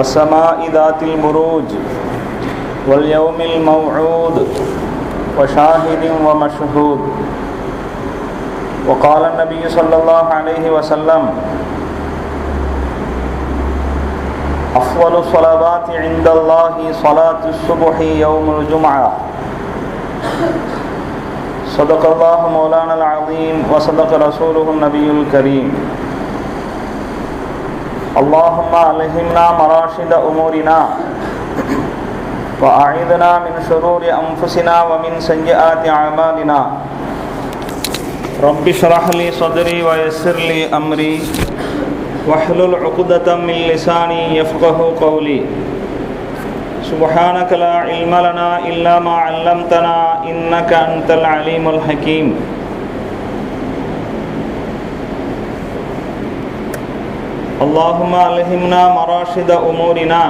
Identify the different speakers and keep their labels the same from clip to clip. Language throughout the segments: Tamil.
Speaker 1: والسماء ذات البروج واليوم الموعود وشاهد ومشهود. وقال النبي صلى الله عليه وسلم، أفضل الصلوات عند الله صلاة الصبح يوم الجمعة. صدق الله مولانا العظيم وصدق رسوله النبي الكريم. اللهم ألهمنا مراشد أمورنا وأعذنا من شرور أنفسنا ومن سيئات أعمالنا. رب اشرح لي صدري ويسر لي أمري. واحلل عقدة من لساني يفقه قولي. سبحانك لا علم لنا إلا ما علمتنا إنك أنت العليم الحكيم. اللهم ألهمنا مراشد أمورنا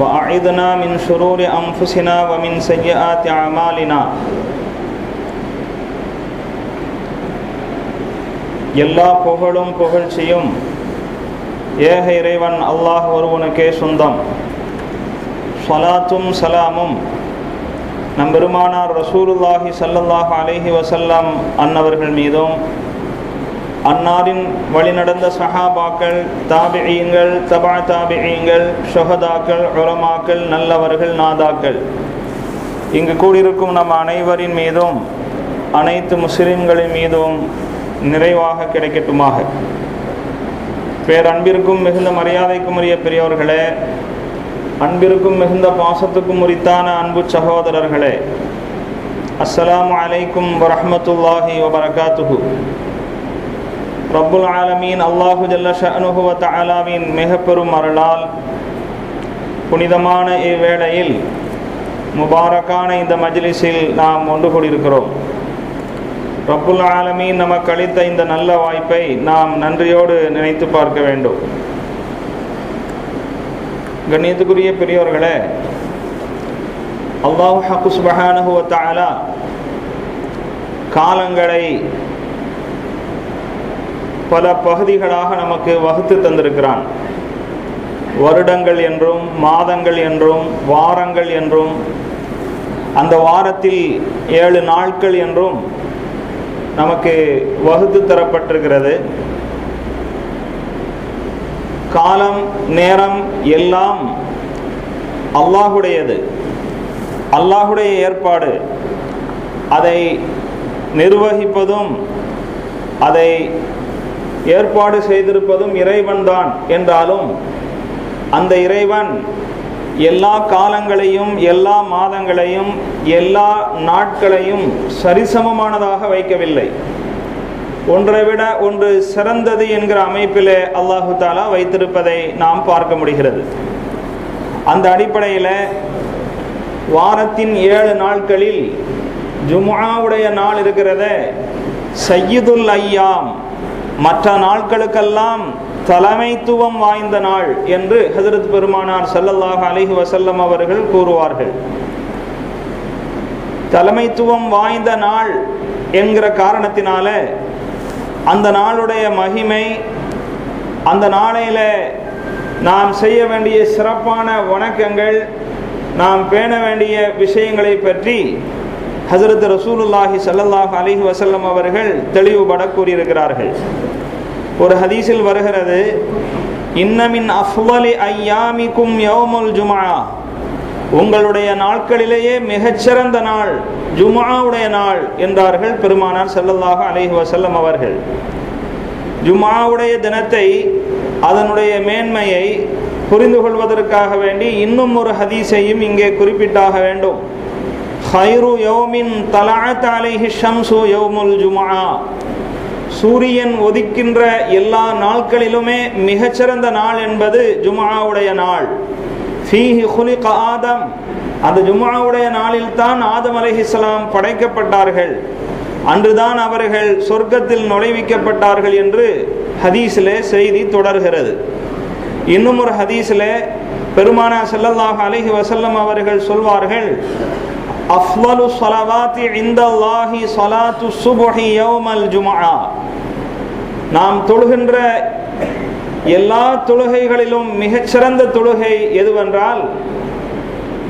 Speaker 1: وأعذنا من شرور أنفسنا ومن سيئات أعمالنا எல்லா புகழும் புகழ்ச்சியும் ஏக இறைவன் அல்லாஹ் ஒருவனுக்கே சொந்தம் சலாத்தும் சலாமும் நம் பெருமானார் ரசூலுல்லாஹி சல்லல்லாஹ் அலைஹி வசல்லம் அன்னவர்கள் மீதும் அன்னாரின் வழிநடந்த சஹாபாக்கள் தாபியங்கள் தபா தாபியங்கள் ஷொஹதாக்கள் உரமாக்கள் நல்லவர்கள் நாதாக்கள். இங்கு கூடியிருக்கும் நம் அனைவரின் மீதும் அனைத்து முஸ்லிம்களின் மீதும் நிறைவாக கிடைக்கட்டுமாக. பேரன்பிற்கும் மிகுந்த மரியாதைக்கும் உரிய பெரியவர்களே அன்பிற்கும் மிகுந்த பாசத்துக்கும் உரித்தான அன்பு சகோதரர்களே அஸ்லாம் அலைக்கும் வரமத்துல்லாஹி வபரகாத்துஹு. ரப்புல் ஆலமீன் அல்லாஹு ஜல்ல ஷனுஹுவ தலாவின் மிக பெரும் அருளால் புனிதமான இவ்வேளையில் முபாரக்கான இந்த மஜ்லிஸில் நாம் ஒன்று கூடியிருக்கிறோம். ரப்புல் ஆலமீன் நமக்கு அளித்த இந்த நல்ல வாய்ப்பை நாம் நன்றியோடு நினைத்து பார்க்க வேண்டும். கண்ணியத்துக்குரிய பெரியோர்களே அல்லாஹு ஹக்குஸ் சுபஹானஹுவ தஆலா காலங்களை பல பகுதிகளாக நமக்கு வகுத்து தந்திருக்கிறான். வருடங்கள் என்றும் மாதங்கள் என்றும் வாரங்கள் என்றும் அந்த வாரத்தில் ஏழு நாட்கள் என்றும் நமக்கு வகுத்து தரப்பட்டிருக்கிறது. காலம் நேரம் எல்லாம் அல்லாஹுடையது. அல்லாஹுடைய ஏற்பாடு. அதை நிர்வகிப்பதும் அதை ஏற்பாடு செய்திருப்பதும் இறைவன்தான் என்றாலும் அந்த இறைவன் எல்லா காலங்களையும் எல்லா மாதங்களையும் எல்லா நாட்களையும் சரிசமமானதாக வைக்கவில்லை. ஒன்றை விட ஒன்று சிறந்தது என்கிற அமைப்பிலே அல்லாஹு தாலா வைத்திருப்பதை நாம் பார்க்க முடிகிறது. அந்த அடிப்படையில் வாரத்தின் ஏழு நாட்களில் ஜுமாவுடைய நாள் இருக்கிறத சையீதுல் ஐயாம் மற்ற நாட்களுக்கெல்லாம் தலைமைத்துவம் வாய்ந்த நாள் என்று ஹசரத் பெருமானார் சல்லல்லாஹ் அலிஹி வசல்லம் அவர்கள் கூறுவார்கள். தலைமைத்துவம் வாய்ந்த நாள் என்கிற காரணத்தினால அந்த நாளுடைய மகிமை அந்த நாளையில் நாம் செய்ய வேண்டிய சிறப்பான வணக்கங்கள் நாம் பேண வேண்டிய விஷயங்களை பற்றி ஹசரத் ரசூலுல்லாஹி சல்லாஹ் அலிஹி வசல்லம் அவர்கள் தெளிவுபட கூறியிருக்கிறார்கள் ஒரு ஹதீஸில் வருகிறது இன்னமின் அஃவலி ஐயாமிக்கும் யோமுல் ஜுமா உங்களுடைய நாட்களிலேயே மிகச்சிறந்த நாள் ஜுமாவுடைய நாள் என்றார்கள் பெருமானார் செல்லல்லாக அலைஹி வசல்லம் அவர்கள். ஜுமாவுடைய தினத்தை அதனுடைய மேன்மையை புரிந்து கொள்வதற்காக வேண்டி இன்னும் ஒரு ஹதீஸையும் இங்கே குறிப்பிட்டாக வேண்டும். ஹைரு யௌமின் தலாத் அலைஹி ஷம்சு யோமுல் ஜுமா சூரியன் ஒதிக்கின்ற எல்லா நாட்களிலுமே மிகச்சிறந்த நாள் என்பது ஜுமாவுடைய நாள். ஃபீஹி குலிக ஆதம். அந்த ஜுமாவுடைய நாளில் தான் ஆதம் அலைஹிஸ்ஸலாம் படைக்கப்பட்டார்கள். அன்றுதான் அவர்கள் சொர்க்கத்தில் நுழைவிக்கப்பட்டார்கள் என்று ஹதீஸிலே செய்தி தொடர்கிறது. இன்னும் ஒரு ஹதீஸிலே பெருமானா ஸல்லல்லாஹு அலஹி வசல்லம் அவர்கள் சொல்வார்கள் அஃலலு ஸலவாத்தி இந்தல்லாஹி ஸலாத்து சுப்ஹி யௌமல் ஜும்ஆ. நாம் தொழுகின்ற எல்லா தொழுகைகளிலும் மிகச்சிறந்த தொழுகை எதுவென்றால்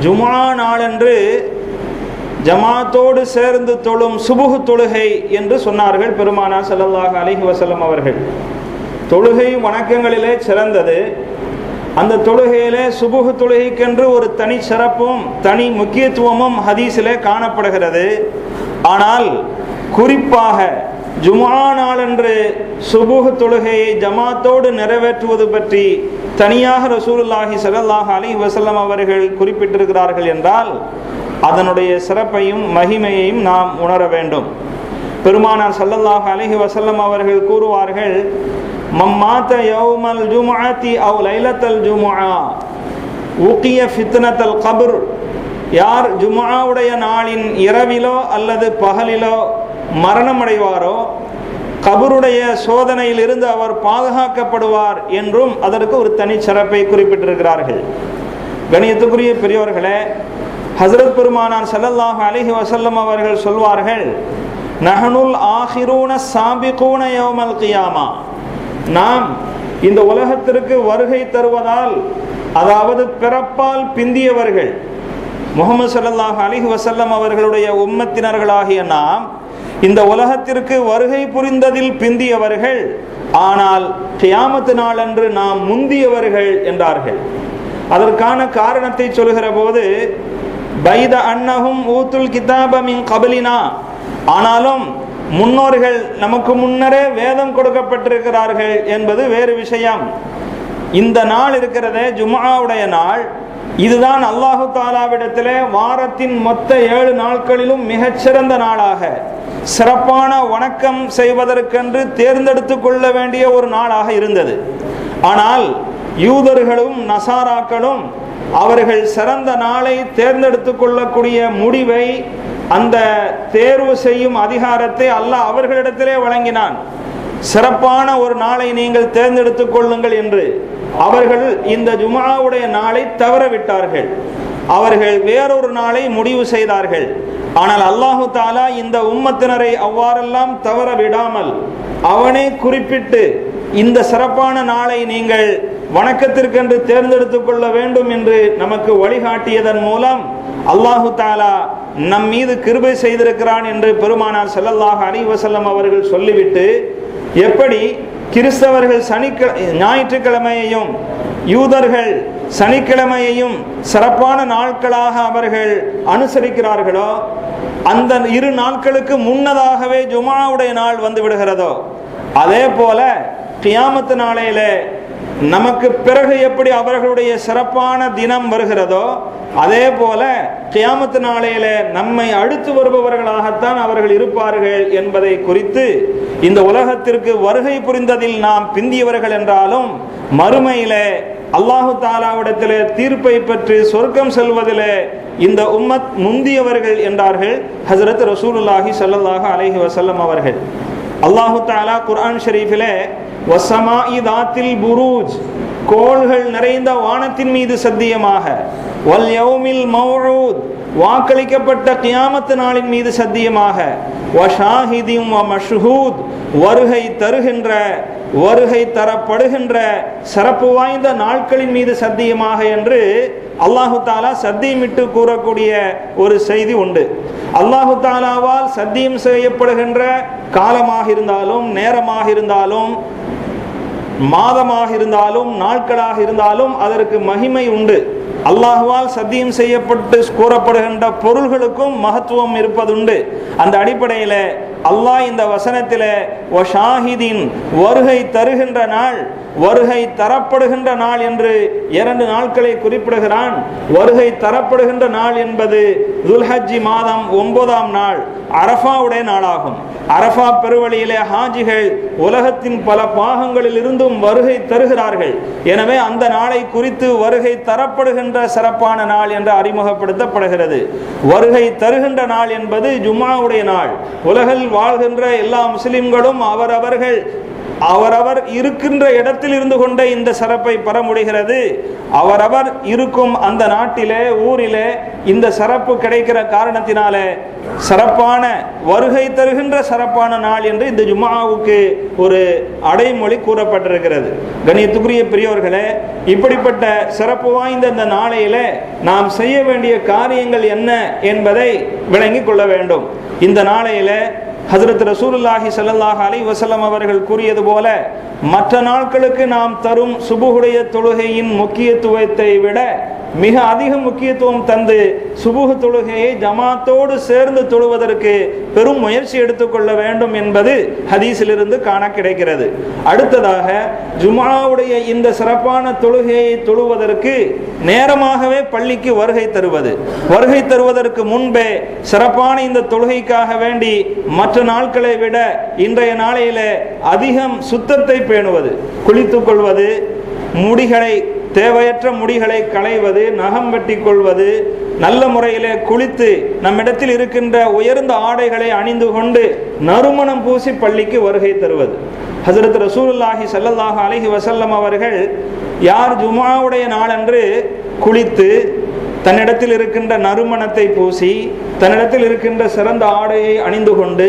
Speaker 1: ஜுமா நாளன்று ஜமாத்தோடு சேர்ந்து தொழும் சுபுகு தொழுகை என்று சொன்னார்கள் பெருமானா ஸல்லல்லாஹு அலிஹி வசலம் அவர்கள். தொழுகை வணக்கங்களிலே சிறந்தது. அந்த தொழுகையிலே சுபுகு தொழுகைக்கென்று ஒரு தனி சிறப்பும் தனி முக்கியத்துவமும் ஹதீஸிலே காணப்படுகிறது. ஆனால் குறிப்பாக ஜுமா நாளன்று சுபுகு தொழுகையை ஜமாத்தோடு நிறைவேற்றுவது பற்றி தனியாக ரசூலுல்லாஹி ஸல்லல்லாஹு அலி வசல்லம் அவர்கள் குறிப்பிட்டிருக்கிறார்கள் என்றால் அதனுடைய சிறப்பையும் மகிமையையும் நாம் உணர வேண்டும். பெருமானார் சல்லல்லாஹ் அலிஹி வசல்லம் அவர்கள் கூறுவார்கள் மம்மாத்த யௌமல் ஜும்ஆத்தி அவ் லைலத்தல் ஜும்ஆ உக்கிய ஃபித்னத்தல் கபுர். யார் ஜுமாவுடைய நாளின் இரவிலோ அல்லது பகலிலோ மரணமடைவாரோ கபருடைய சோதனையில் இருந்து அவர் பாதுகாக்கப்படுவார் என்றும் அதற்கு ஒரு தனி சிறப்பை குறிப்பிட்டிருக்கிறார்கள். கணியத்துக்குரிய பெரியவர்களே ஹசரத் பெருமானார் ஸல்லல்லாஹு அலிஹி வசல்லம் அவர்கள் சொல்வார்கள் நஹனுல் ஆஹிரூன சாபிகூன யோமல் கியாமா. நாம் இந்த உலகத்திற்கு வருகை தருவதால் அதாவது பிறப்பால் பிந்தியவர்கள் முகமது சல்லாஹ் அலைஹி வசல்லம் அவர்களுடைய உம்மத்தினர்களாகிய நாம் இந்த உலகத்திற்கு வருகை புரிந்ததில் பிந்தியவர்கள் ஆனால் கியாமத்து நாளன்று நாம் முந்தியவர்கள் என்றார்கள். அதற்கான காரணத்தை சொல்கிற போது பைத அன்னஹும் ஊத்துல் கிதாபமின் கபலினா ஆனாலும் முன்னோர்கள் நமக்கு முன்னரே வேதம் கொடுக்கப்பட்டிருக்கிறார்கள் என்பது வேறு விஷயம். இந்த நாள் இருக்கிறதே ஜுமாவுடைய நாள். இதுதான் அல்லாஹு தாலாவிடத்திலே வாரத்தின் மொத்த ஏழு நாட்களிலும் மிகச்சிறந்த நாளாக. சிறப்பான வணக்கம் செய்வதற்கென்று தேர்ந்தெடுத்து கொள்ள வேண்டிய ஒரு நாளாக இருந்தது. ஆனால் யூதர்களும் நசாராக்களும் அவர்கள் சிறந்த நாளை தேர்ந்தெடுத்து கொள்ளக்கூடிய முடிவை அந்த தேர்வு செய்யும் அதிகாரத்தை அல்லாஹ் அவர்களிடத்திலே வழங்கினான். சிறப்பான ஒரு நாளை நீங்கள் தேர்ந்தெடுத்துக் கொள்ளுங்கள் என்று அவர்கள் இந்த ஜுமாவுடைய நாளை தவறவிட்டார்கள். அவர்கள் வேறொரு நாளை முடிவு செய்தார்கள். ஆனால் அல்லாஹு தாலா இந்த உம்மத்தினரை அவ்வாறெல்லாம் தவற விடாமல் அவனே குறிப்பிட்டு இந்த சிறப்பான நாளை நீங்கள் வணக்கத்திற்கென்று தேர்ந்தெடுத்துக் கொள்ள வேண்டும் என்று நமக்கு வழிகாட்டியதன் மூலம் அல்லாஹு தாலா நம் மீது கிருபை செய்திருக்கிறான் என்று பெருமானார் செல்லல்லாக அலைஹி அவர்கள் சொல்லிவிட்டு எப்படி கிறிஸ்தவர்கள் சனிக்கிழ ஞாயிற்றுக்கிழமையையும் யூதர்கள் சனிக்கிழமையையும் சிறப்பான நாட்களாக அவர்கள் அனுசரிக்கிறார்களோ அந்த இரு நாட்களுக்கு முன்னதாகவே ஜுமாவுடைய நாள் வந்து விடுகிறதோ அதே போல கியாமத்து நாளையில நமக்கு பிறகு எப்படி அவர்களுடைய சிறப்பான தினம் வருகிறதோ அதே போல கியாமத்து நாளையில நம்மை அடுத்து வருபவர்களாகத்தான் அவர்கள் இருப்பார்கள் என்பதை குறித்து இந்த உலகத்திற்கு வருகை புரிந்ததில் நாம் பிந்தியவர்கள் என்றாலும் மறுமையிலே அல்லாஹு தாலாவிடத்திலே தீர்ப்பை பெற்று சொர்க்கம் செல்வதிலே இந்த உம்மத் முந்தியவர்கள் என்றார்கள் ஹசரத் ரசூலுல்லாஹி சல்லாஹா அலஹி வசல்லம் அவர்கள். அல்லாஹு தாலா குர்ஆன் ஷரீஃபிலே வசமா இதாத்தில் புரூஜ் கோள்கள் நிறைந்த வானத்தின் மீது சத்தியமாக வல் யௌமில் மௌரூத் வாக்களிக்கப்பட்ட கியாமத்து நாளின் மீது சத்தியமாக வஷாஹிதிம் வ மஷ்ஹூத் வருகை தருகின்ற வருகை தரப்படுகின்ற சிறப்பு வாய்ந்த நாட்களின் மீது சத்தியமாக என்று அல்லாஹு தாலா சத்தியமிட்டு கூறக்கூடிய ஒரு செய்தி உண்டு. அல்லாஹு தாலாவால் சத்தியம் செய்யப்படுகின்ற காலமாக இருந்தாலும் நேரமாக இருந்தாலும் மாதமாக இருந்தாலும் நாட்களாக இருந்தாலும் அதற்கு மகிமை உண்டு. அல்லாஹுவால் சத்தியம் செய்யப்பட்டு கூறப்படுகின்ற பொருள்களுக்கும் மகத்துவம் இருப்பதுண்டு. அந்த அடிப்படையில் அல்லாஹ் இந்த வசனத்தில் ஷாஹிதின் வருகை தருகின்ற நாள் வருகை தரப்படுகின்ற நாள் என்று இரண்டு நாட்களை குறிப்பிடுகிறான். வருகை தரப்படுகின்ற நாள் என்பது துல்ஹஜ்ஜி மாதம் ஒன்பதாம் நாள் அரஃபாவுடைய நாளாகும். அரஃபா பெருவழியிலே ஹாஜிகள் உலகத்தின் பல பாகங்களில் இருந்தும் வருகை தருகிறார்கள். எனவே அந்த நாளை குறித்து வருகை தரப்படுகின்ற சிறப்பான நாள் என்று அறிமுகப்படுத்தப்படுகிறது. வருகை தருகின்ற நாள் என்பது ஜும்மாவுடைய நாள். உலகில் வாழ்கின்ற எல்லா முஸ்லிம்களும் அவரவர்கள் அவரவர் இருக்கின்ற இடத்தில் இருந்து கொண்டே இந்த சிறப்பை பெற முடிகிறது அவரவர் இருக்கும் அந்த நாட்டிலே ஊரிலே இந்த சிறப்பு கிடைக்கிற காரணத்தினாலே சிறப்பான வருகை தருகின்ற சிறப்பான நாள் என்று இந்த ஜும்மாவுக்கு ஒரு அடைமொழி கூறப்பட்டிருக்கிறது. கணியத்துக்குரிய பெரியவர்களே இப்படிப்பட்ட சிறப்பு வாய்ந்த இந்த நாளையில நாம் செய்ய வேண்டிய காரியங்கள் என்ன என்பதை விளங்கி கொள்ள வேண்டும். இந்த நாளையில ஹசரத் ரசூலுல்லாஹி சல்லாஹ் அலைஹி வசலம் அவர்கள் கூறியது போல மற்ற நாட்களுக்கு நாம் தரும் சுபுகுடைய தொழுகையின் முக்கியத்துவத்தை விட மிக அதிக முக்கியத்துவம் தந்து சுபுகு தொழுகையை ஜமாத்தோடு சேர்ந்து தொழுவதற்கு பெரும் முயற்சி எடுத்துக்கொள்ள வேண்டும் என்பது ஹதீஸிலிருந்து காண கிடைக்கிறது. அடுத்ததாக ஜுமாவுடைய இந்த சிறப்பான தொழுகையை தொழுவதற்கு நேரமாகவே பள்ளிக்கு வருகை தருவது. வருகை தருவதற்கு முன்பே சிறப்பான இந்த தொழுகைக்காக வேண்டி மற்ற மற்ற நாட்களை விட இன்றைய நாளையில அதிகம் சுத்தத்தை பேணுவது குளித்துக் கொள்வது முடிகளை தேவையற்ற முடிகளை களைவது நகம் வெட்டி கொள்வது நல்ல முறையிலே குளித்து நம்மிடத்தில் இருக்கின்ற உயர்ந்த ஆடைகளை அணிந்து கொண்டு நறுமணம் பூசி பள்ளிக்கு வருகை தருவது. ஹசரத் ரசூலுல்லாஹி ஸல்லல்லாஹு அலஹி வசல்லம் அவர்கள் யார் ஜுமாவுடைய நாளன்று குளித்து தன்னிடத்தில் இருக்கின்ற நறுமணத்தை பூசி தன்னிடத்தில் இருக்கின்ற சிறந்த ஆடையை அணிந்து கொண்டு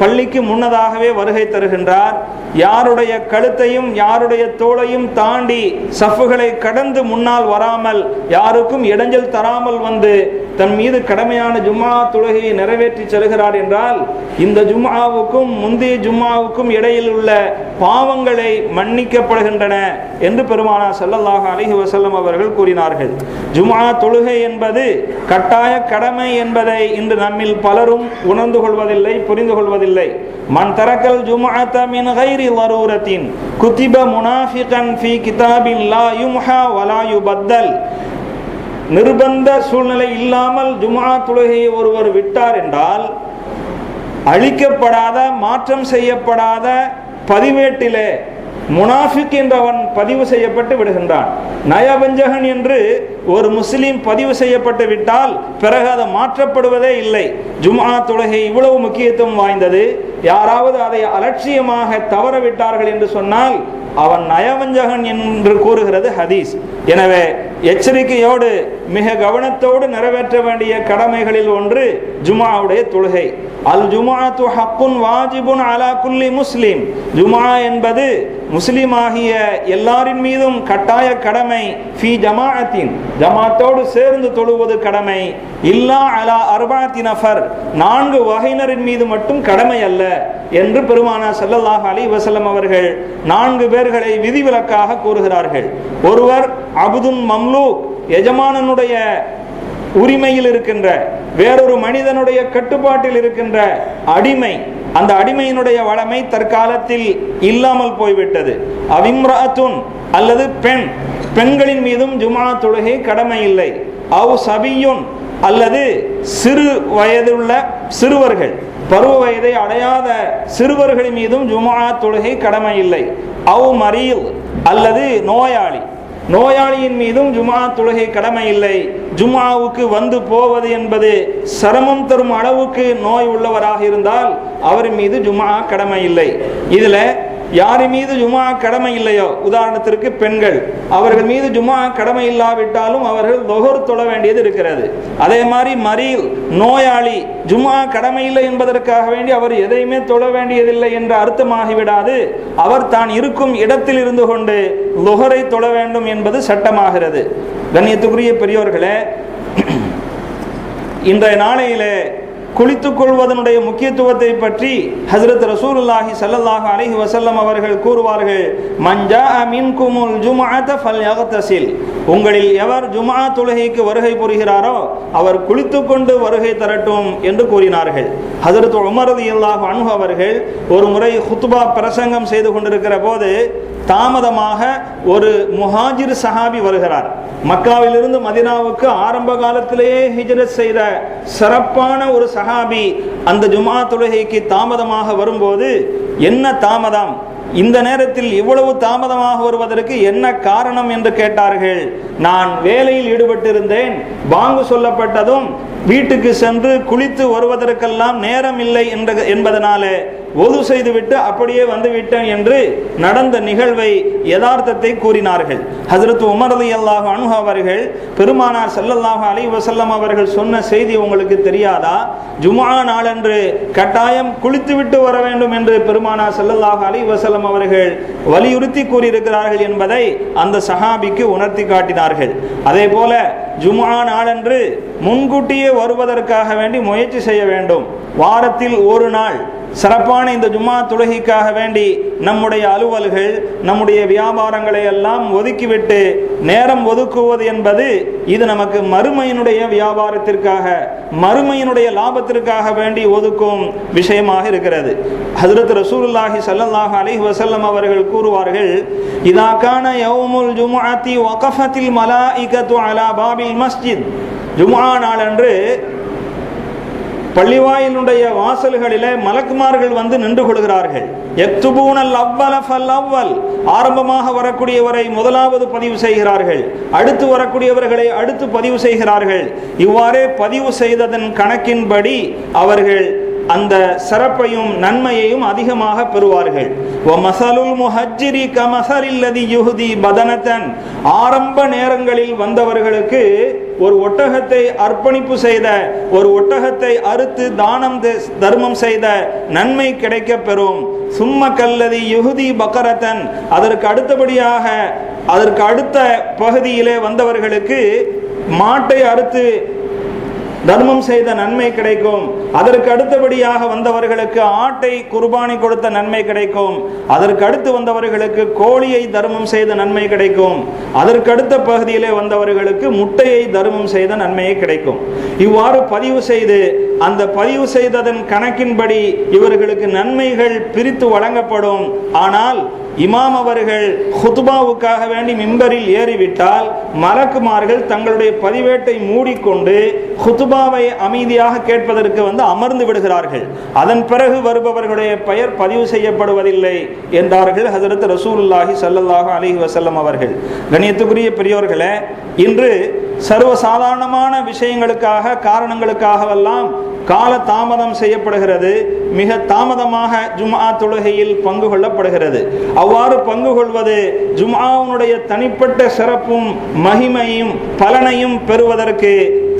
Speaker 1: பள்ளிக்கு முன்னதாகவே வருகை தருகின்றார். யாருடைய கழுத்தையும் யாருடைய தோளையும் தாண்டி சஃப்புகளை கடந்து முன்னால் வராமல் யாருக்கும் இடைஞ்சல் தராமல் வந்து தன் மீது கடமையான ஜும்மா தொழுகையை நிறைவேற்றி செல்கிறார் என்றால் இந்த ஜும்மாவுக்கும் முந்தைய ஜும்மாவுக்கும் இடையில் உள்ள பாவங்களை மன்னிக்கப்படுகின்றன என்று பெருமானா செல்லல்லாக அலிஹி வசல்லம் அவர்கள் கூறினார்கள். ஜும்மா தொழுகை என்பது கட்டாய கடமை என்பதை இன்று நம்மில் பலரும் உணர்ந்து கொள்வதில்லை புரிந்து கொள்வதில்லை. மன் தரக்கல் ஜும்ஆத மின் கைரி வரூரத்தின் குத்திப முனாஃபிகன் ஃபி கிதாபின் லா யும்ஹா வலா யுபத்தல். நிர்பந்த சூழ்நிலை இல்லாமல் ஜும்ஆ தொழுகையை ஒருவர் விட்டார் என்றால் அழிக்கப்படாத மாற்றம் செய்யப்படாத பதிவேட்டிலே முனாஃபிக் என்றவன் பதிவு செய்யப்பட்டு விடுகின்றான். நயவஞ்சகன் என்று ஒரு முஸ்லீம் பதிவு செய்யப்பட்டு விட்டால் பிறகு அது மாற்றப்படுவதே இல்லை. ஜும்ஆ தொழுகை இவ்வளவு முக்கியத்துவம் வாய்ந்தது. யாராவது அதை அலட்சியமாக தவறவிட்டார்கள் என்று சொன்னால் அவன் நயவஞ்சகன் என்று கூறுகிறது ஹதீஸ். எனவே எச்சரிக்கையோடு மிக கவனத்தோடு நிறைவேற்ற வேண்டிய கடமைகளில் ஒன்று ஜுமாவுடைய தொழுகை. அல் ஜுமாத்து ஹக்குன் வாஜிபுன் அலா குல்லி முஸ்லிம். ஜுமா என்பது முஸ்லிம் ஆகிய எல்லாரின் மீதும் கட்டாய கடமை. ஃபி ஜமாஅத்தின் ஜமாத்தோடு சேர்ந்து தொழுவது கடமை. இல்லா அலா அர்பாத்தி நஃபர் நான்கு வகையினரின் மீது மட்டும் கடமை அல்ல. என்று பெருமானா செல்லல்லாஹ் அலி வஸல்லம் அவர்கள் நான்கு பேர்களை விதிவிலக்காக கூறுகிறார்கள். ஒருவர் அபுதுன் மம்லூக் எஜமானனுடைய உரிமையில் இருக்கின்ற வேறொரு மனிதனுடைய கட்டுப்பாட்டில் இருக்கின்ற அடிமை அந்த அடிமையினுடைய வளமை தற்காலத்தில் இல்லாமல் போய்விட்டது. அவிம்ராத்துன் அல்லது பெண் பெண்களின் மீதும் ஜுமா தொழுகை கடமை இல்லை. அவ் சபியுன் அல்லது சிறு வயதுள்ள சிறுவர்கள். பருவ வயதை அடையாத சிறுவர்கள் மீதும் ஜுமா தொழுகை கடமை இல்லை அவ் மரீல் அல்லது நோயாளி. நோயாளியின் மீதும் ஜுமா தொழுகை கடமை இல்லை ஜுமாவுக்கு வந்து போவது என்பது சிரமம் தரும் அளவுக்கு நோய் உள்ளவராக இருந்தால் அவர் மீது ஜுமா கடமை இல்லை இதில் யார் மீது ஜுமா கடமை இல்லையோ? உதாரணத்திற்கு பெண்கள். அவர்கள் மீது ஜுமா கடமை இல்லாவிட்டாலும் அவர்கள் தொகர் தொழ வேண்டியது இருக்கிறது. அதே மாதிரி மரீல் நோயாளி ஜுமா கடமை இல்லை என்பதற்காக வேண்டி அவர் எதையுமே தொழ வேண்டியதில்லை என்று அர்த்தமாகிவிடாது. அவர் தான் இருக்கும் இடத்தில் இருந்து கொண்டு லொஹரை தொழ வேண்டும் என்பது சட்டமாகிறது. கண்ணியத்துக்குரிய பெரியோர்களே இன்றைய நாளையிலே குளித்துக் கொள்வதனுடைய முக்கியத்துவத்தை பற்றி ஹசரத் ரசூலுல்லாஹி ஸல்லல்லாஹு அலைஹி வசல்லம் அவர்கள் கூறுவார்கள் மஞ்சா அமின் குமுல் ஜுமாத ஃபல் யகத்தசில் உங்களில் எவர் ஜுமா தொழுகைக்கு வருகை புரிகிறாரோ அவர் குளித்துக்கொண்டு வருகை தரட்டும் என்று கூறினார்கள். ஹசரத் உமரது இல்லாஹ் அன்ஹு அவர்கள் ஒரு முறை ஹுத்பா பிரசங்கம் செய்து கொண்டிருக்கிற போது தாமதமாக ஒரு முஹாஜிர் சஹாபி வருகிறார். மக்காவிலிருந்து மதினாவுக்கு ஆரம்ப காலத்திலேயே ஹிஜ்ரத் செய்த சிறப்பான ஒரு சஹாபி அந்த ஜுமா தொழுகைக்கு தாமதமாக வரும்போது என்ன தாமதம்? இந்த நேரத்தில் இவ்வளவு தாமதமாக வருவதற்கு என்ன காரணம் என்று கேட்டார்கள். நான் வேலையில் ஈடுபட்டிருந்தேன். பாங்கு சொல்லப்பட்டதும் வீட்டுக்கு சென்று குளித்து வருவதற்கெல்லாம் நேரம் இல்லை என்ற என்பதனாலே ஒது செய்துவிட்டு அப்படியே வந்துவிட்டேன் என்று நடந்த நிகழ்வை யதார்த்தத்தை கூறினார்கள். ஹசரத் உமர் அலி அல்லாஹ் அனு அவர்கள் பெருமானார் சல்லல்லாஹ் அலி வசல்லம் அவர்கள் சொன்ன செய்தி உங்களுக்கு தெரியாதா? ஜுமா நாளன்று கட்டாயம் குளித்துவிட்டு வர வேண்டும் என்று பெருமானார் சல்லல்லாஹ் அலி வசல்லம் அவர்கள் வலியுறுத்தி கூறியிருக்கிறார்கள் என்பதை அந்த சஹாபிக்கு உணர்த்தி காட்டினார்கள். அதே போல ஜுமா நாளன்று முன்கூட்டியே வருவதற்காக வேண்டி முயற்சி செய்ய வேண்டும். வாரத்தில் ஒரு நாள் சிறப்பான இந்த ஜும்மா தொழுகைக்காக வேண்டி நம்முடைய அலுவல்கள் நம்முடைய வியாபாரங்களை எல்லாம் ஒதுக்கிவிட்டு நேரம் ஒதுக்குவது என்பது இது நமக்கு மறுமையினுடைய வியாபாரத்திற்காக மறுமையினுடைய லாபத்திற்காக வேண்டி ஒதுக்கும் விஷயமாக இருக்கிறது. ஹசரத் ரசூலுல்லாஹி ஸல்லல்லாஹு அலிஹ் வசல்லம் அவர்கள் கூறுவார்கள் இதாக்கான யவுமுல் ஜுமாத்தி வகஃபத்தில் மலா இகத்து அலா பாபில் மஸ்ஜித். ஜும்ஆ நாளன்று பள்ளிவாயினுடைய வாசல்களிலே மலக்குமார்கள் வந்து நின்று கொள்கிறார்கள். எத்துபூனல் அவ்வல ஃபல் அவ்வல் ஆரம்பமாக வரக்கூடியவரை முதலாவது பதிவு செய்கிறார்கள். அடுத்து வரக்கூடியவர்களை அடுத்து பதிவு செய்கிறார்கள். இவ்வாறே பதிவு செய்ததன் கணக்கின்படி அவர்கள் அந்த சிறப்பையும் நன்மையையும் அதிகமாக பெறுவார்கள். ஆரம்ப நேரங்களில் வந்தவர்களுக்கு ஒரு ஒட்டகத்தை அர்ப்பணிப்பு செய்த ஒரு ஒட்டகத்தை அறுத்து தானம் தர்மம் செய்த நன்மை கிடைக்க பெறும். சும்ம கல்லதி யுகுதி பக்கரத்தன் அதற்கு அடுத்தபடியாக அதற்கு அடுத்த பகுதியிலே வந்தவர்களுக்கு மாட்டை அறுத்து தர்மம் செய்த நன்மை கிடைக்கும். அதற்கு அடுத்தபடியாக வந்தவர்களுக்கு ஆட்டை குர்பானி கொடுத்த நன்மை கிடைக்கும். அதற்கு அடுத்து வந்தவர்களுக்கு கோழியை தர்மம் செய்த நன்மை கிடைக்கும். அதற்கு அடுத்த பகுதியிலே வந்தவர்களுக்கு முட்டையை தர்மம் செய்த நன்மையை கிடைக்கும். இவ்வாறு பதிவு செய்து அந்த பதிவு செய்ததன் கணக்கின்படி இவர்களுக்கு நன்மைகள் பிரித்து வழங்கப்படும். ஆனால் இமாம் அவர்கள் ஹுத்பாவுக்காக வேண்டி மிம்பரில் ஏறிவிட்டால் மலக்குமார்கள் தங்களுடைய பதிவேட்டை மூடிக்கொண்டு ஹுத்பாவை அமைதியாக கேட்பதற்கு வந்து அமர்ந்து விடுகிறார்கள். அதன் பிறகு வருபவர்களுடைய பெயர் பதிவு செய்யப்படுவதில்லை என்றார்கள் ஹசரத் ரசூலுல்லாஹி சல்லாஹு அலிஹி வசல்லம் அவர்கள். கணியத்துக்குரிய பெரியோர்களே இன்று சர்வசாதாரணமான விஷயங்களுக்காக காரணங்களுக்காகவெல்லாம் கால தாமதம் செய்யப்படுகிறது. மிக தாமதமாக ஜும்ஆ தொழுகையில் பங்கு கொள்ளப்படுகிறது. அவ்வாறு பங்கு கொள்வது ஜும்ஆவுடைய தனிப்பட்ட சிறப்பும் மகிமையும் பலனையும் பெறுவதற்கு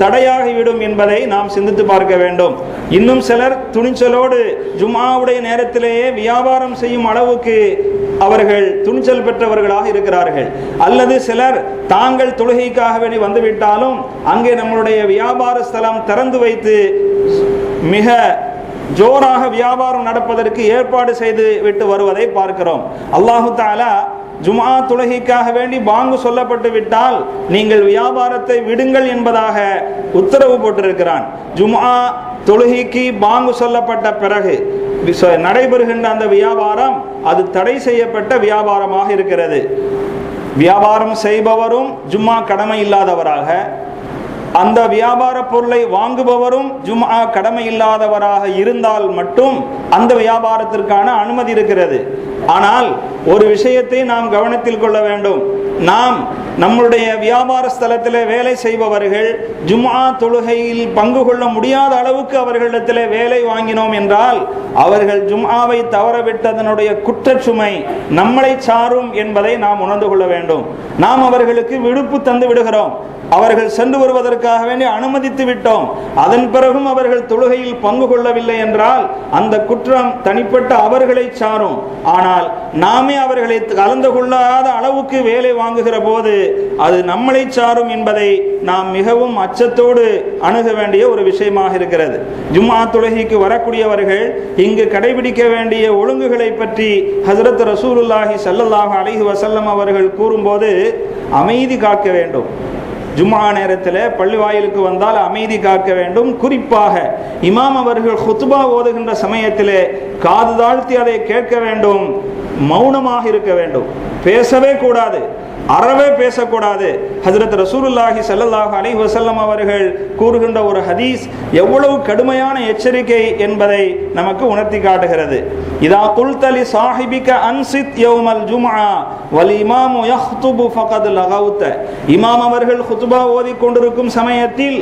Speaker 1: தடையாகிவிடும் என்பதை நாம் சிந்தித்து பார்க்க வேண்டும். இன்னும் சிலர் துணிச்சலோடு ஜும்ஆவுடைய நேரத்திலேயே வியாபாரம் செய்யும் அளவுக்கு அவர்கள் துணிச்சல் பெற்றவர்களாக இருக்கிறார்கள். அல்லது சிலர் தாங்கள் தொழுகைக்காக வேண்டி வந்துவிட்டாலும் அங்கே நம்மளுடைய வியாபார ஸ்தலம் திறந்து வைத்து மிக ஜோராக வியாபாரம் நடப்பதற்கு ஏற்பாடு செய்து விட்டு வருவதை பார்க்கிறோம். அல்லாஹு தாலா ஜுமா தொழுகைக்காக வேண்டி பாங்கு சொல்லப்பட்டு விட்டால் நீங்கள் வியாபாரத்தை விடுங்கள் என்பதாக உத்தரவு போட்டிருக்கிறான். ஜுமா தொழுகைக்கு பாங்கு சொல்லப்பட்ட பிறகு நடைபெறுகின்ற அந்த வியாபாரம் அது தடை செய்யப்பட்ட வியாபாரமாக இருக்கிறது. வியாபாரம் செய்பவரும் ஜும்மா கடமை இல்லாதவராக அந்த வியாபார பொருளை வாங்குபவரும் ஜும்ஆ கடமை இல்லாதவராக இருந்தால் மட்டும் அந்த வியாபாரத்திற்கான அனுமதி இருக்கிறது. ஆனால் ஒரு விஷயத்தை நாம் கவனத்தில் கொள்ள வேண்டும். நாம் நம்முடைய வியாபார ஸ்தலத்தில் வேலை செய்பவர்கள் ஜும்ஆ தொழுகையில் பங்கு கொள்ள முடியாத அளவுக்கு அவர்களிடத்தில் வேலை வாங்கினோம் என்றால் அவர்கள் ஜும்ஆவை தவறவிட்டதனுடைய குற்றச்சுமை நம்மளை சாரும் என்பதை நாம் உணர்ந்து கொள்ள வேண்டும். நாம் அவர்களுக்கு விடுப்பு தந்து விடுகிறோம். அவர்கள் சென்று வருவதற்காக வேண்டி அனுமதித்து விட்டோம். அதன் பிறகும் அவர்கள் தொழுகையில் பங்கு கொள்ளவில்லை என்றால் அந்த குற்றம் தனிப்பட்ட அவர்களை சாரும். ஆனால் நாமே அவர்களை கலந்து கொள்ளாத அளவுக்கு வேலை வாங்குகிற போது அது நம்மளை சாரும் என்பதை நாம் மிகவும் அச்சத்தோடு அணுக வேண்டிய ஒரு விஷயமாக இருக்கிறது. ஜும்மா தொழுகைக்கு வரக்கூடியவர்கள் இங்கு கடைபிடிக்க வேண்டிய ஒழுங்குகளை பற்றி ஹசரத் ரசூலுல்லாஹி சல்லல்லாஹ் அலிஹி வசல்லம் அவர்கள் கூறும்போது அமைதி காக்க வேண்டும். ஜும்மா நேரத்தில் பள்ளி வாயிலுக்கு வந்தால் அமைதி காக்க வேண்டும். குறிப்பாக இமாம் அவர்கள் ஹுத்துபா ஓதுகின்ற சமயத்திலே காது தாழ்த்தி அதை கேட்க வேண்டும். மௌனமாக இருக்க வேண்டும். பேசவே கூடாது. அறவே பேசக்கூடாது. ஹசரத் ரசூலுல்லாஹி சல்லாஹ் அலி வசல்லம் அவர்கள் கூறுகின்ற ஒரு ஹதீஸ் எவ்வளவு கடுமையான எச்சரிக்கை என்பதை நமக்கு உணர்த்தி காட்டுகிறது. இதா குல்தலி சாஹிபிக அன்சித் யௌமல் ஜுமா வல் இமாமு யஹ்துபு ஃபகத் லகவுத்த இமாம் அவர்கள் ஹுத்துபா ஓதி கொண்டிருக்கும் சமயத்தில்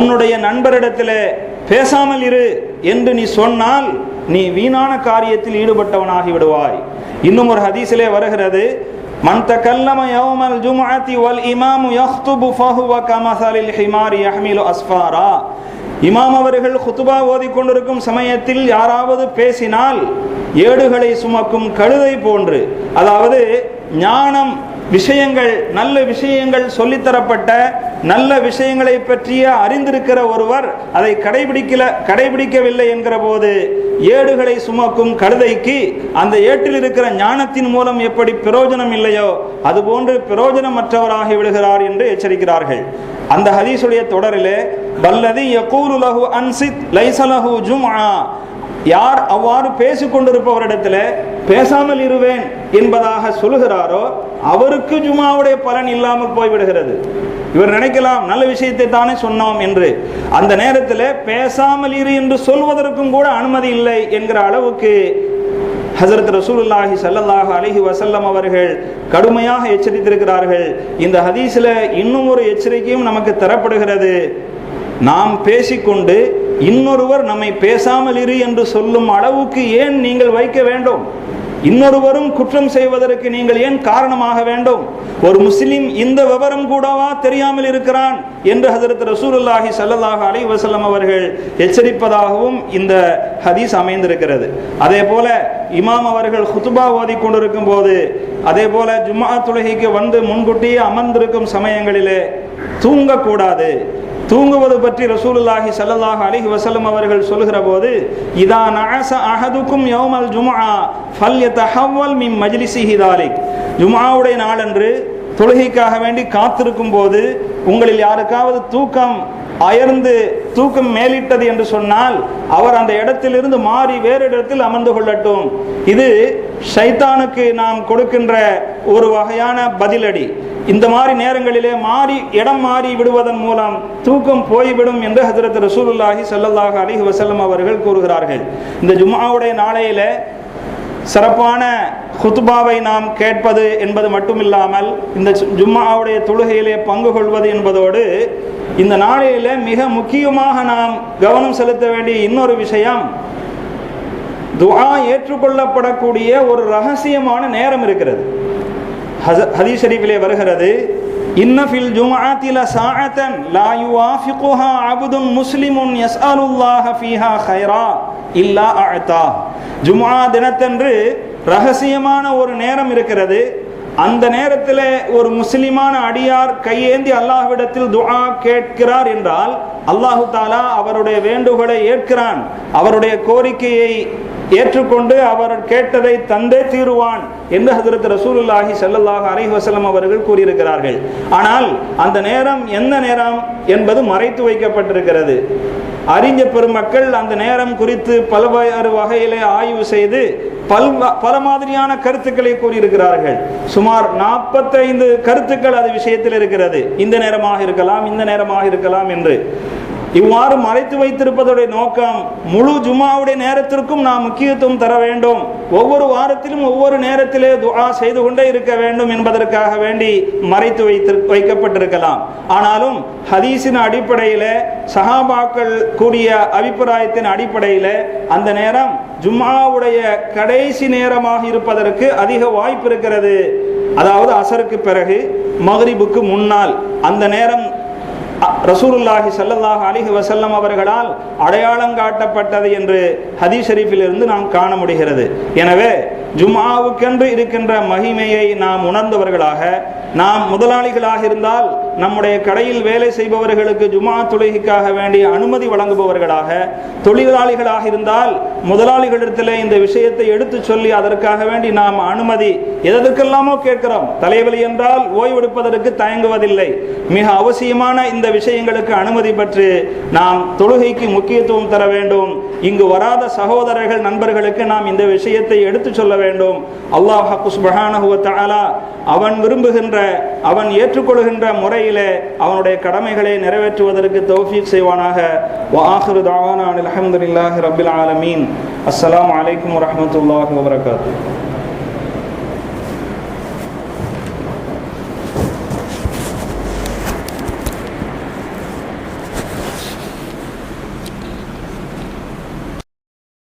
Speaker 1: உன்னுடைய நண்பரிடத்திலே பேசாமல் இரு என்று நீ சொன்னால் நீ வீணான காரியத்தில் ஈடுபட்டவனாகி விடுவாய். இன்னும் ஒரு ஹதீஸிலே வருகிறது من تكلم يوم الجمعة வல் يخطب فهو كمثل الحمار يحمل أسفارا இமாம் அவர்கள் குத்துபா ஓதிக்கொண்டிருக்கும் சமயத்தில் யாராவது பேசினால் ஏடுகளை சுமக்கும் கழுதை போன்று அதாவது ஞானம் விஷயங்கள் நல்ல விஷயங்கள் சொல்லித்தரப்பட்ட நல்ல விஷயங்களை பற்றிய அறிந்திருக்கிற ஒருவர் அதை கடைபிடிக்கல கடைபிடிக்கவில்லை என்கிற போது ஏடுகளை சுமக்கும் கழுதைக்கு அந்த ஏட்டில் இருக்கிற ஞானத்தின் மூலம் எப்படி பிரயோஜனம் இல்லையோ அதுபோன்று பிரயோஜனமற்றவராகி விடுகிறார் என்று எச்சரிக்கிறார்கள். அந்த ஹதீஸுடைய தொடரிலே வல்லதி யகூலு லஹு அன்சித் லைசலஹு ஜும்ஆ யார் அவ்வாறு பேசிக்கொண்டிருப்பவரிடத்தில் பேசாமல் இருவேன் என்பதாக சொல்லுகிறாரோ அவருக்கு ஜுமாவுடைய பலன் இல்லாமல் போய்விடுகிறது. இவர் நினைக்கலாம் நல்ல விஷயத்தை தானே சொன்னோம் என்று. அந்த நேரத்தில் பேசாமல் இரு என்று சொல்வதற்கும் கூட அனுமதி இல்லை என்கிற அளவுக்கு ஹசரத் ரசூலுல்லாஹி ஸல்லல்லாஹு அலைஹி வசல்லம் அவர்கள் கடுமையாக எச்சரித்திருக்கிறார்கள். இந்த ஹதீஸில் இன்னும் ஒரு எச்சரிக்கையும் நமக்கு தரப்படுகிறது. நாம் பேசிக்கொண்டு இன்னொருவர் நம்மை பேசாமல் இரு என்று சொல்லும் அளவுக்கு ஏன் நீங்கள் வைக்க வேண்டும்? இன்னொருவரும் குற்றம் செய்வதற்கு நீங்கள் ஏன் காரணமாக வேண்டும்? ஒரு முஸ்லிம் இந்த விவரம் கூடவா தெரியாமல் இருக்கிறான்? என்று ஹசரத் ரசூலுல்லாஹி சல்லாஹ் அலி வசலம் அவர்கள் எச்சரிப்பதாகவும் இந்த ஹதீஸ் அமைந்திருக்கிறது. அதே போல இமாம் அவர்கள் ஹுத்துபா ஓதி கொண்டிருக்கும் போது அதே போல ஜும்மா துலகிக்கு வந்து முன்கூட்டியே அமர்ந்திருக்கும் சமயங்களிலே தூங்கக்கூடாது. தூங்குவது பற்றி ரசூலுல்லாஹி ஸல்லல்லாஹு அலிஹி வசலம் அவர்கள் சொல்கிற போது இதா நஅஸ அஹதுக்கும் ஜுமா ஜும்ஆ ஃபல்யதஹவல் மிம் மஜ்லிசி ஹிதாலிக் ஜுமாவுடைய நாளன்று தொழுகைக்காக வேண்டி காத்திருக்கும் போது உங்களில் யாருக்காவது தூக்கம் அயர்ந்து தூக்கம் மேலிட்டது என்று சொன்னால் அவர் அந்த இடத்திலிருந்து மாறி வேறு இடத்தில் அமர்ந்து கொள்ளட்டும். இது ஷைத்தானுக்கு நாம் கொடுக்கின்ற ஒரு வகையான பதிலடி. இந்த மாதிரி நேரங்களிலே மாறி இடம் மாறி விடுவதன் மூலம் தூக்கம் போய்விடும் என்று ஹசரத் ரசூலுல்லாஹி ஸல்லல்லாஹு அலைஹி வசல்லம் அவர்கள் கூறுகிறார்கள். இந்த ஜும்மாவுடைய நாளையில சிறப்பான ஹுத்பாவை நாம் கேட்பது என்பது மட்டுமில்லாமல் இந்த ஜும்மாவுடைய தொழுகையிலே பங்கு கொள்வது என்பதோடு இந்த நாளையில மிக முக்கியமாக நாம் கவனம் செலுத்த வேண்டிய இன்னொரு விஷயம் துஆ ஏற்றுக்கொள்ளப்படக்கூடிய ஒரு ரகசியமான நேரம் இருக்கிறது. ஹச- ஹதீஸ் ஷரீஃபிலே வருகிறது இன்னஃபில் ஜுமாத்தில ஜும்ஆத்தில சாஅத்தன் லா யுவாஃபிகுஹா அப்துன் முஸ்லிமுன் யஸ்அலுல்லாஹ ஃபீஹா கைரா இல்லா அஅதா ஜுமா தினத்தன்று ரகசியமான ஒரு நேரம் இருக்கிறது. அந்த நேரத்தில் ஒரு முஸ்லிமான அடியார் கையேந்தி அல்லாஹ்விடத்தில் துஆ கேட்கிறார் என்றால் அல்லாஹு தாலா அவருடைய வேண்டுகோளை ஏற்கிறான். அவருடைய கோரிக்கையை ஏற்றுக்கொண்டு அவர் கேட்டதை தந்தே தீருவான் என்று ஹசரத் ரசூலுல்லாஹி ஸல்லல்லாஹு அலைஹி அவர்கள் கூறியிருக்கிறார்கள். ஆனால் அந்த நேரம் எந்த நேரம் என்பது மறைத்து வைக்கப்பட்டிருக்கிறது. அறிஞ பெருமக்கள் அந்த நேரம் குறித்து பல்வேறு வகையிலே ஆய்வு செய்து பல் பல மாதிரியான கருத்துக்களை கூறியிருக்கிறார்கள். சுமார் நாற்பத்தைந்து கருத்துக்கள் அது விஷயத்தில் இருக்கிறது. இந்த நேரமாக இருக்கலாம் இந்த நேரமாக இருக்கலாம் என்று. இவ்வாறு மறைத்து வைத்திருப்பதுடைய நோக்கம் முழு ஜுமாவுடைய நேரத்திற்கும் நாம் முக்கியத்துவம் தர வேண்டும். ஒவ்வொரு வாரத்திலும் ஒவ்வொரு நேரத்திலே துஆ செய்து கொண்டே இருக்க வேண்டும் என்பதற்காக வேண்டி மறைத்து வைத்து வைக்கப்பட்டிருக்கலாம். ஆனாலும் ஹதீஸின் அடிப்படையில் சஹாபாக்கள் கூடிய அபிப்பிராயத்தின் அடிப்படையில் அந்த நேரம் ஜும்மாவுடைய கடைசி நேரமாக இருப்பதற்கு அதிக வாய்ப்பு இருக்கிறது. அதாவது அசருக்கு பிறகு மகரிபுக்கு முன்னால் அந்த நேரம் அ- ரசூலுல்லாஹி ஸல்லல்லாஹு அலைஹி அவர்களால் அடையாளம் காட்டப்பட்டது என்று ஹதீஸ் ஷரீஃபிலிருந்து நாம் காண முடிகிறது. எனவே ஜும்ஆவுக்கென்று இருக்கின்ற மகிமையை நாம் உணர்ந்தவர்களாக நாம் முதலாளிகளாக இருந்தால் நம்முடைய கடையில் வேலை செய்பவர்களுக்கு ஜுமா தொழுகைக்காக வேண்டிய அனுமதி வழங்குபவர்களாக தொழிலாளிகளாக இருந்தால் முதலாளிகளிடத்தில் இந்த விஷயத்தை எடுத்து சொல்லி அதற்காக வேண்டி நாம் அனுமதி எதற்கெல்லாமோ கேட்கிறோம். தலைவலி என்றால் ஓய்வெடுப்பதற்கு தயங்குவதில்லை. மிக அவசியமான இந்த விஷயங்களுக்கு அனுமதி பெற்று நாம் தொழுகைக்கு முக்கியத்துவம் தர வேண்டும். இங்கு வராத சகோதரர்கள் நண்பர்களுக்கு நாம் இந்த விஷயத்தை எடுத்து சொல்ல வேண்டும். அல்லாஹ் அவன் விரும்புகின்ற அவன் ஏற்றுக்கொள்கின்ற முறை முறையிலே அவனுடைய கடமைகளை நிறைவேற்றுவதற்கு தௌஃபீக் செய்வானாக. வஆஹிரு தஅவானா அல்ஹம்துலில்லாஹி ரப்பில் ஆலமீன். அஸ்லாம் வலைக்கம் வரஹ்மத்துல்லாஹி வபரகாத்துஹு